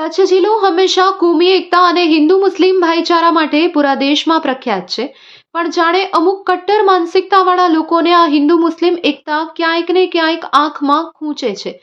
કચ્છ જિલ્લો હંમેશા કોમી, એકતા અને હિન્દુ મુસ્લિમ ભાઈચારા માટે પૂરા દેશમાં પ્રખ્યાત છે. પણ જાણે અમુક કટ્ટર માનસિકતાવાળા લોકોને આ હિન્દુ મુસ્લિમ એકતા ક્યાંક ને ક્યાંક આંખમાં ખૂંચે છે.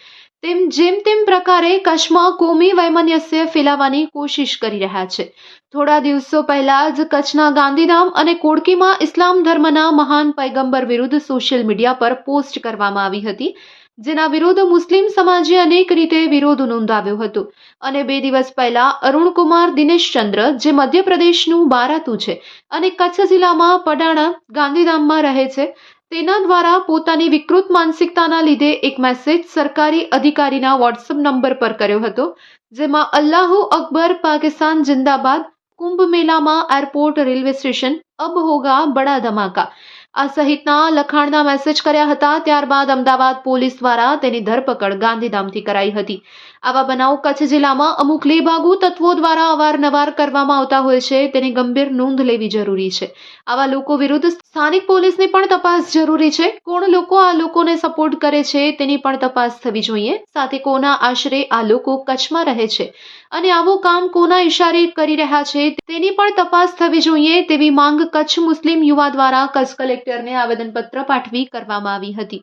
તેમ જેમ તેમ પ્રકારે કચ્છમાં કોમી વૈમનસ્ય ફેલાવવાની કોશિશ કરી રહ્યા છે. થોડા દિવસો પહેલા જ કચ્છના ગાંધીધામ અને કોડકીમાં ઇસ્લામ ધર્મના મહાન પૈગંબર વિરુદ્ધ સોશિયલ મીડિયા પર પોસ્ટ કરવામાં આવી હતી. જેના વિરુદ્ધ મુસ્લિમ સમાજે અનેક રીતે વિરોધ નોંધાવ્યો હતો. અને બે દિવસ પહેલા અરુણકુમાર દિનેશચંદ્ર જે મધ્યપ્રદેશનું બારાતું છે અને કચ્છ જિલ્લામાં પડાણા, ગાંધીધામમાં રહે છે, તેના દ્વારા પોતાની વિકૃત માનસિકતાના લીધે એક મેસેજ સરકારી અધિકારીના વોટ્સઅપ નંબર પર કર્યો હતો, જેમાં અલ્લાહુ અકબર, પાકિસ્તાન જિંદાબાદ કુંભ મેલામાં એરપોર્ટ રેલવે સ્ટેશન, અબ હોગા બડા ધમાકા. આ સહિતના લખાણના મેસેજ કર્યા હતા. ત્યારબાદ અમદાવાદ પોલીસ દ્વારા તેની ધરપકડ ગાંધીધામથી કરાઈ હતી. આવા બનાવ કચ્છ જિલ્લામાં અમુક લેભાગુ તત્વો દ્વારા અવારનવાર કરવામાં આવતા હોય છે. તેની ગંભીર નોંધ લેવી જરૂરી છે. આવા લોકો વિરુદ્ધ સ્થાનિક પોલીસની પણ તપાસ જરૂરી છે. કોણ લોકો આ લોકોને સપોર્ટ કરે છે તેની પણ તપાસ થવી જોઈએ. સાથે કોના આશરે આ લોકો કચ્છમાં રહે છે અને આવું કામ કોના ઇશારે કરી રહ્યા છે તેની પણ તપાસ થવી જોઈએ તેવી માંગ કચ્છ મુસ્લિમ યુવા દ્વારા કચ્છ કલેક્ટરને આવેદનપત્ર પાઠવી કરવામાં આવી હતી.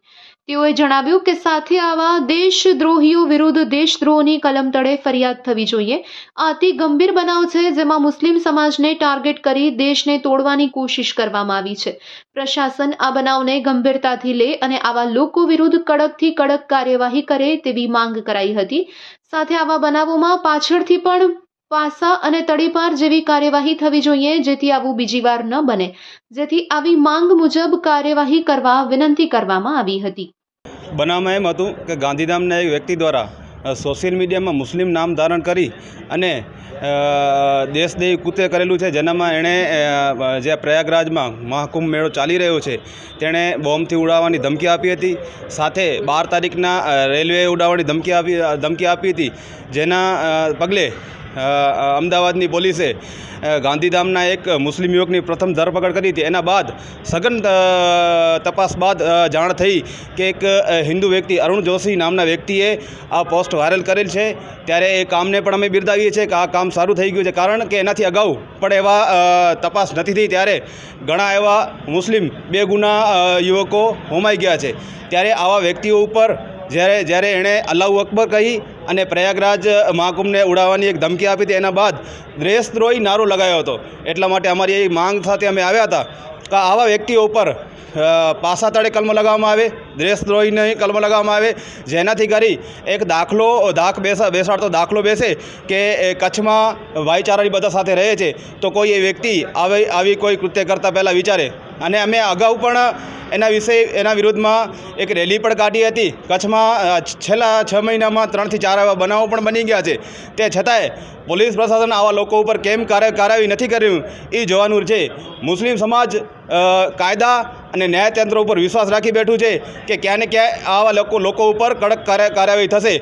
તેઓએ જણાવ્યું કે સાથે આવા દેશદ્રોહીઓ વિરુદ્ધ દેશદ્રોહની કલમ તળે ફરિયાદ થવી જોઈએ. આ અતિ ગંભીર બનાવ છે જેમાં મુસ્લિમ સમાજને ટાર્ગેટ કરી દેશને તોડવાની કોશિશ કરવામાં આવી છે. પ્રશાસન આ બનાવને ગંભીરતાથી લે અને આવા લોકો વિરુદ્ધ કડકથી કડક કાર્યવાહી કરે તેવી માંગ કરાઈ હતી. સાથે આવા બનાવોમાં પાછળથી પણ પાસા અને તડીપાર જેવી કાર્યવાહી થવી જોઈએ, જેથી આવું બીજી વાર ન બને. જેથી આવી માંગ મુજબ કાર્યવાહી કરવા વિનંતી કરવામાં આવી હતી. બનાવમાં એમ હતું કે ગાંધીધામના એક વ્યક્તિ દ્વારા સોશિયલ મીડિયામાં મુસ્લિમ નામ ધારણ કરી અને દેશદેવી કૃત્ય કરેલું છે, જેનામાં એણે જે પ્રયાગરાજમાં મહાકુંભ મેળો ચાલી રહ્યો છે, તેણે બોમ્બથી ઉડાવવાની ધમકી આપી હતી. સાથે બાર તારીખના રેલવે ઉડાવવાની ધમકી આપી ધમકી આપી હતી, જેના પગલે અમદાવાદની પોલીસે ગાંધીધામના એક મુસ્લિમ યુવકની પ્રથમ ધરપકડ કરી હતી. એના બાદ સઘન તપાસ બાદ જાણ થઈ કે એક હિન્દુ વ્યક્તિ અરુણ જોશી નામના વ્યક્તિએ આ પોસ્ટ વાયરલ કરેલ છે. ત્યારે એ કામને પણ અમે બિરદાવીએ છીએ કે આ કામ સારું થઈ ગયું છે. કારણ કે એનાથી અગાઉ પણ એવા તપાસ નથી થઈ. ત્યારે ઘણા એવા મુસ્લિમ બે ગુના યુવકો હોમાઈ ગયા છે. ત્યારે આવા વ્યક્તિઓ ઉપર જ્યારે જ્યારે એણે અલ્લાહ અકબર કહી અને પ્રયાગરાજ મહાકુંભને ઉડાવવાની એક ધમકી આપી હતી. એના બાદ દેશદ્રોહી નારો લગાવ્યો હતો. એટલા માટે અમારી એ માંગ સાથે અમે આવ્યા હતા કે આવા વ્યક્તિઓ ઉપર પાસા તળે કલમ લગાવવામાં આવે દેશદ્રોહીની કલમ લગાવવામાં આવે, જેનાથી કરી એક દાખલો, દાખ બેસા, બેસાડતો દાખલો બેસે કે કચ્છમાં ભાઈચારાની બધા સાથે રહે છે, તો કોઈ એ વ્યક્તિ આવી આવી કોઈ કૃત્ય કરતાં પહેલાં વિચારે અને અમે અગાઉ પણ એના વિશે, એના વિરુદ્ધમાં એક રેલી પણ કાઢી હતી. કચ્છમાં છેલ્લા છ મહિનામાં ત્રણથી ચાર એવા બનાવો પણ બની ગયા છે. તે છતાંય પોલીસ પ્રશાસન આવા લોકો ઉપર કેમ કાર્ય કાર્યવાહી નથી કર્યું? એ જોવાનું છે. મુસ્લિમ સમાજ કાયદા અને ન્યાયતંત્ર ઉપર વિશ્વાસ રાખી બેઠું છે કે ક્યાં ને ક્યાંય આવા લોકો લોકો ઉપર કડક કાર્ય કાર્યવાહી થશે.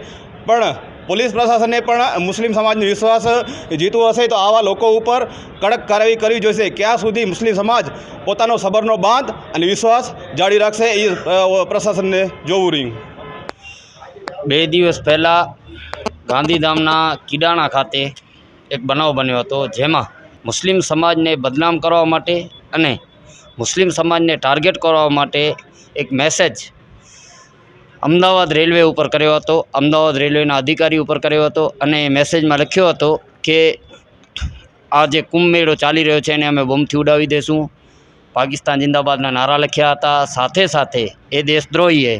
પણ પોલીસ પ્રશાસને પણ મુસ્લિમ સમાજનો વિશ્વાસ જીતવો હશે તો આવા લોકો ઉપર કડક કાર્યવાહી કરવી જોઈશે. ક્યાં સુધી મુસ્લિમ સમાજ પોતાનો સબરનો બાંધ અને વિશ્વાસ જાળવી રાખશે એ પ્રશાસનને જોવું રહ્યું. બે દિવસ પહેલાં ગાંધીધામના કિડાણા ખાતે એક બનાવ બન્યો હતો, જેમાં મુસ્લિમ સમાજને બદનામ કરવા માટે અને મુસ્લિમ સમાજને ટાર્ગેટ કરવા માટે એક મેસેજ અમદાવાદ રેલવે ઉપર કર્યો હતો. અમદાવાદ રેલવેના અધિકારી ઉપર કર્યો હતો અને મેસેજમાં લખ્યો હતો કે આ જે કુંભ મેળો ચાલી રહ્યો છે એને અમે બોમ્બથી ઉડાવી દઈશું પાકિસ્તાન જિંદાબાદના નારા લખ્યા હતા. સાથે સાથે એ દેશદ્રોહીએ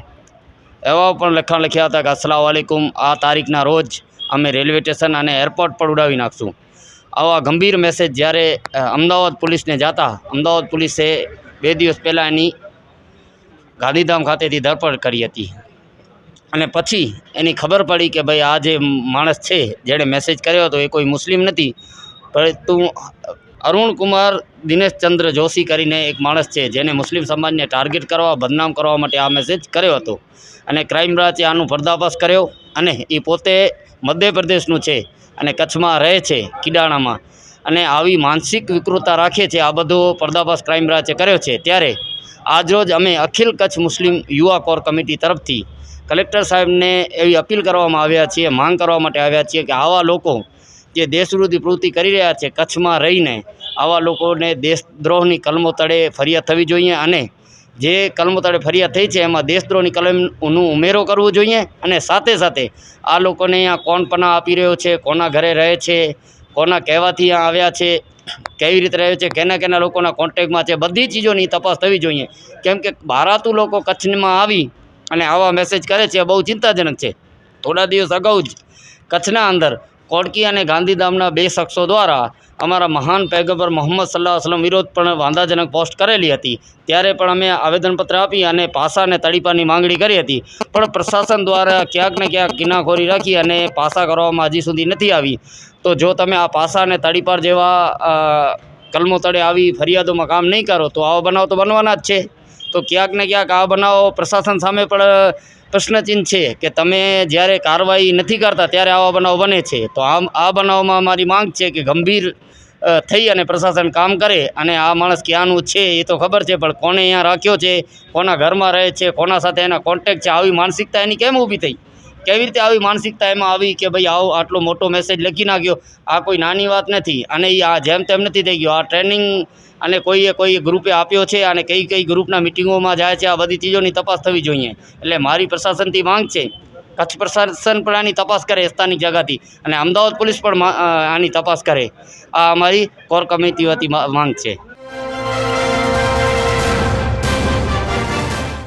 એવા પણ લખાણ લખ્યા હતા કે, અસલામ વાલેકુમ, આ તારીખના રોજ અમે રેલવે સ્ટેશન અને એરપોર્ટ પર ઉડાવી નાખશું. આવા ગંભીર મેસેજ જ્યારે અમદાવાદ પોલીસને જાતા, અમદાવાદ પોલીસે બે દિવસ પહેલાં એની ગાંધીધામ ખાતેથી ધરપકડ કરી હતી. અને પછી એની ખબર પડી કે ભાઈ આ જે માણસ છે, જેણે મેસેજ કર્યો હતો, એ કોઈ મુસ્લિમ નથી. પરંતુ અરુણ કુમાર દિનેશચંદ્ર જોશી કરીને એક માણસ છે, જેને મુસ્લિમ સમાજને ટાર્ગેટ કરવા, બદનામ કરવા માટે આ મેસેજ કર્યો હતો. અને ક્રાઇમ બ્રાંચે આનું પર્દાફાશ કર્યો અને એ પોતે મધ્યપ્રદેશનું છે અને કચ્છમાં રહે છે, કિડાણામાં. અને આવી માનસિક વિકૃતતા રાખે છે, આ બધો પર્દાફાશ ક્રાઇમ બ્રાંચે કર્યો છે. ત્યારે આજરોજ અમે અખિલ કચ્છ મુસ્લિમ યુવા કોર કમિટી તરફથી કલેક્ટર સાહેબને એવી અપીલ કરવામાં આવ્યા છીએ, માંગ કરવા માટે આવ્યા છીએ કે આવા લોકો જે દેશવૃદ્ધિ પ્રવૃત્તિ કરી રહ્યા છે, કચ્છમાં રહીને આવા લોકોને દેશદ્રોહની કલમો તળે ફરિયાદ થવી જોઈએ અને જે કલમો તળે ફરિયાદ થઈ છે, એમાં દેશદ્રોહની કલમનું ઉમેરો કરવો જોઈએ અને સાથે સાથે આ લોકોને અહીંયા કોણ પના આપી રહ્યો છે, કોના ઘરે રહે છે, કોના કહેવાથી અહીંયા આવ્યા છે, કેવી રીતે રહે છે, કેના કેના લોકોના કોન્ટેક્ટમાં છે, બધી ચીજોની તપાસ થવી જોઈએ. કેમ કે બહારાતું લોકો કચ્છમાં આવી અને આવા મેસેજ કરે છે બહુ ચિંતાજનક છે. થોડા દિવસ અગાઉ જ કચ્છના અંદર કોડકી અને ગાંધીધામના બે શખ્સો દ્વારા અમારા મહાન પૈગંબર મોહમ્મદ સલ્લાહ વસલમ વિરોધ પણ વાંધાજનક પોસ્ટ કરેલી હતી. ત્યારે પણ અમે આવેદનપત્ર આપી અને પાસા અને તડીપાની માંગણી કરી હતી. પણ પ્રશાસન દ્વારા ક્યાંક ને ક્યાંક કિનાખોરી રાખી અને પાસા કરવામાં હજી સુધી નથી આવી. તો જો તમે આ પાસા અને તડીપાર જેવા કલમો તળે આવી ફરિયાદોમાં કામ નહીં કરો તો આવા બનાવ તો બનવાના જ છે. તો ક્યાંક ને ક્યાંક આ બનાવો પ્રશાસન સામે પણ પ્રશ્નચિહ્ન છે કે તમે જ્યારે કાર્યવાહી નથી કરતા ત્યારે આવા બનાવ બને છે. તો આમ, આ બનાવમાં અમારી માંગ છે કે ગંભીર થઈ અને પ્રશાસન કામ કરે અને આ માણસ ક્યાંનું છે એ તો ખબર છે, પણ કોને અહીંયા રાખ્યો છે, કોના ઘરમાં રહે છે, કોના સાથે એના કોન્ટેક્ટ છે, આવી માનસિકતા એની કેમ ઊભી થઈ? કેવી રીતે આવી માનસિકતા એમાં આવી કે ભાઈ આવો આટલો મોટો મેસેજ લખી નાખ્યો? આ કોઈ નાની વાત નથી. અને એ આ જેમ તેમ નથી થઈ ગયો. આ ટ્રેનિંગ અને કોઈએ કોઈ ગ્રુપે આપ્યો છે અને કઈ કઈ ગ્રુપના મિટિંગોમાં જાય છે, આ બધી ચીજોની તપાસ થવી જોઈએ. એટલે મારી પ્રશાસનથી માંગ છે, કચ્છ પ્રશાસન પણ આની તપાસ કરે સ્થાનિક જગાથી. અને અમદાવાદ પોલીસ પણ આની તપાસ કરે. આ અમારી કોર કમિટી વતી માંગ છે.